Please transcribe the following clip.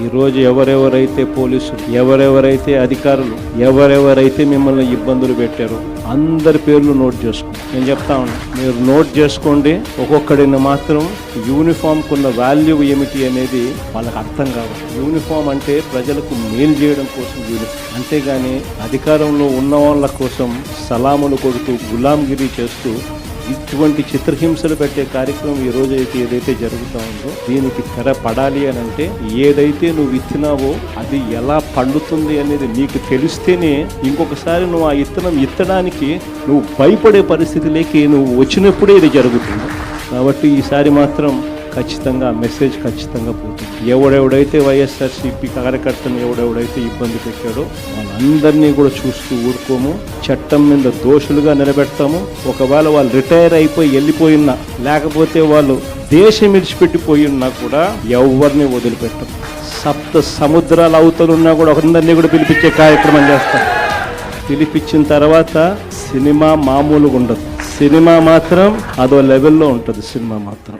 ఈరోజు ఎవరెవరైతే పోలీసులు ఎవరెవరైతే అధికారులు ఎవరెవరైతే మిమ్మల్ని ఇబ్బందులు పెట్టారో అందరి పేర్లు నోట్ చేసుకోండి నేను చెప్తా ఉన్నా మీరు నోట్ చేసుకోండి. ఒక్కొక్కడిని మాత్రం యూనిఫామ్ ఉన్న వాల్యూ ఏమిటి అనేది వాళ్ళకి అర్థం కావాలి. యూనిఫామ్ అంటే ప్రజలకు మేలు చేయడం కోసం యూనిఫామ్ అంతేగాని అధికారంలో ఉన్న వాళ్ళ కోసం సలాములు కొడుతూ గులాంగిరి చేస్తూ ఇటువంటి చిత్రహింసలు పెట్టే కార్యక్రమం ఈ రోజు అయితే ఏదైతే జరుగుతూ ఉందో దీనికి తెర పడాలి అని అంటే ఏదైతే నువ్వు విత్తినావో అది ఎలా పండుతుంది అనేది నీకు తెలిస్తేనే ఇంకొకసారి నువ్వు ఆ ఇత్తనం ఇత్తడానికి నువ్వు భయపడే పరిస్థితిలోకి నువ్వు వచ్చినప్పుడే ఇది జరుగుతుంది. కాబట్టి ఈసారి మాత్రం ఖచ్చితంగా మెసేజ్ ఖచ్చితంగా పోతుంది. ఎవడెవడైతే వైఎస్ఆర్సీపీ కార్యకర్తను ఎవడెవడైతే ఇబ్బంది పెట్టాడో వాళ్ళందరినీ కూడా చూస్తూ ఊరుకోము. చట్టం మీద దోషులుగా నిలబెడతాము. ఒకవేళ వాళ్ళు రిటైర్ అయిపోయి వెళ్ళిపోయినా లేకపోతే వాళ్ళు దేశం విడిచిపెట్టిపోయి ఉన్నా కూడా ఎవరిని వదిలిపెట్టం సప్త సముద్రాల అవతలున్నా కూడా అందరినీ కూడా పిలిపించే కార్యక్రమం చేస్తాం పిలిపించిన తర్వాత సినిమా మామూలుగా ఉండదు. సినిమా మాత్రం అదో లెవెల్లో ఉంటుంది సినిమా మాత్రం.